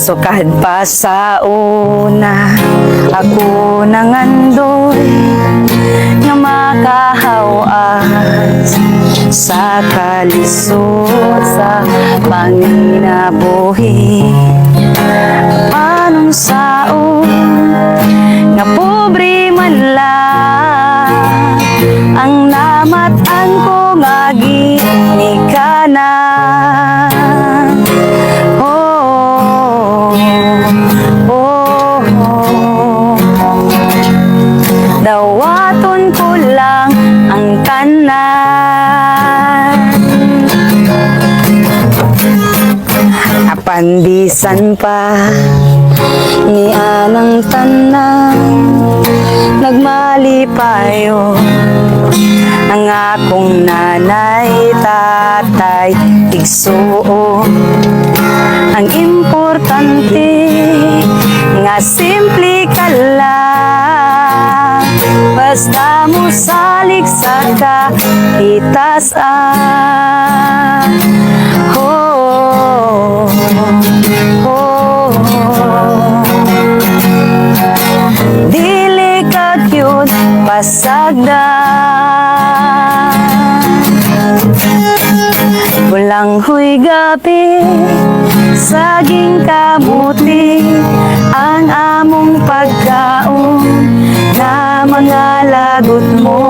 Sukad pa sa una. Ako nangandoy Nga makahawas. Sa kalisod Sa panginabuhi. Anong saon Nga pobre man lang. Ang namatan ko nga ginikanan Dawaton ko lang ang kanan. Apandisan pa ni anang tanan Nagmalipayo ang akong nanay, tatay, igsuo Ang importante nga simple ka lang Basta mo salik sa kahitasan Oh, oh, oh. Dili ka cute, pasagdan Walang huy gabi, saging kamuti Ang among pagkaon na mga lagot mo.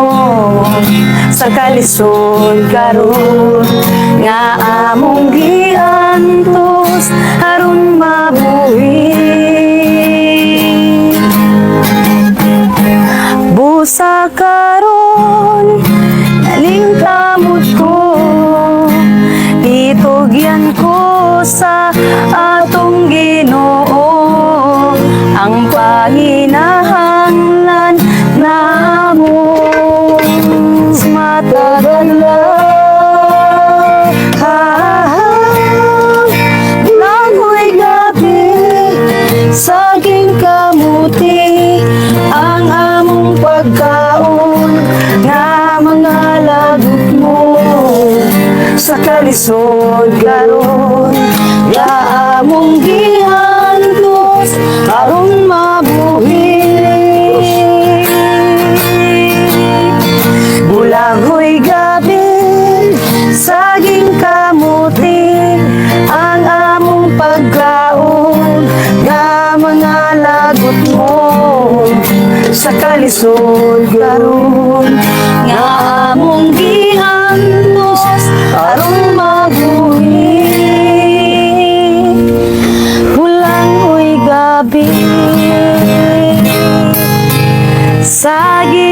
Sa kalisod karon nga among giantos aron mabuhi Matagal na Langoy gabi Saging kamuti Ang among pagkaon Nga mga mo Sa kalisod karon Nga among Bulangoy gabi Saging kamuti Ang among pagkaon Nga mga lagot mo Sa kalisod karon. Nga among gihantos Aron mabuhi. Bulangoy gabi Saging